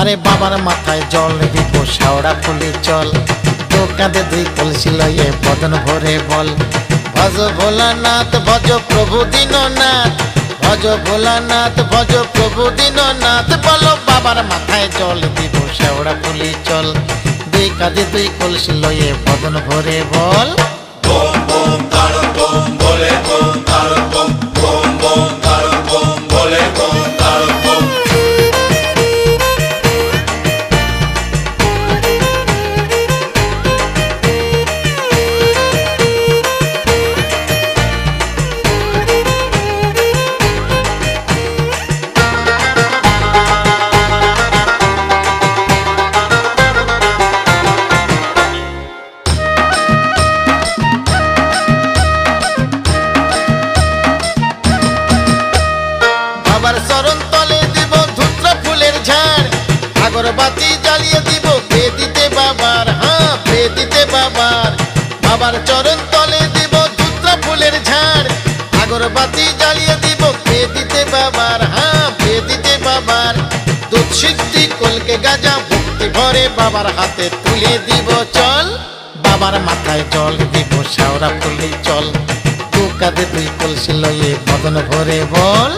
ওরে বাবার মাথায় জল দিব শাওড়া ফুলি চল। তো কাঁধে দুই কলসি লয়ে বদন ভরে বল। ভজ ভোলানাথ, ভজ প্রভু দীননাথ। ভজ ভোলানাথ, ভজ প্রভু দীননাথ। বলো বাবার মাথায় জল দিব শেওড়া ফুলি চল। দুই কাঁধে দুই কলসি লয়ে বদন ভরে বল। বাবার চরণ তলে দিব ধুত্র ফুলের ঝাড়। আগরবাতি জ্বালিয়ে দিব পে দিতে বাবার হ্যাঁ পে দিতে বাবার। বাবার চরণ তলে দিব ধুত্র ফুলের ঝাড়। আগরবাতি জ্বালিয়ে দিব পে দিতে বাবার হ্যাঁ পে দিতে বাবার। দুধ সিদ্ধি কলকে গাজা ভক্তি ভরে বাবার হাতে তুলে দিব চল বাবার মাথায় জল দিব শাওরা ফুলি চল কাঁধে তুই কলসি লয়ে বদন ভরে বল।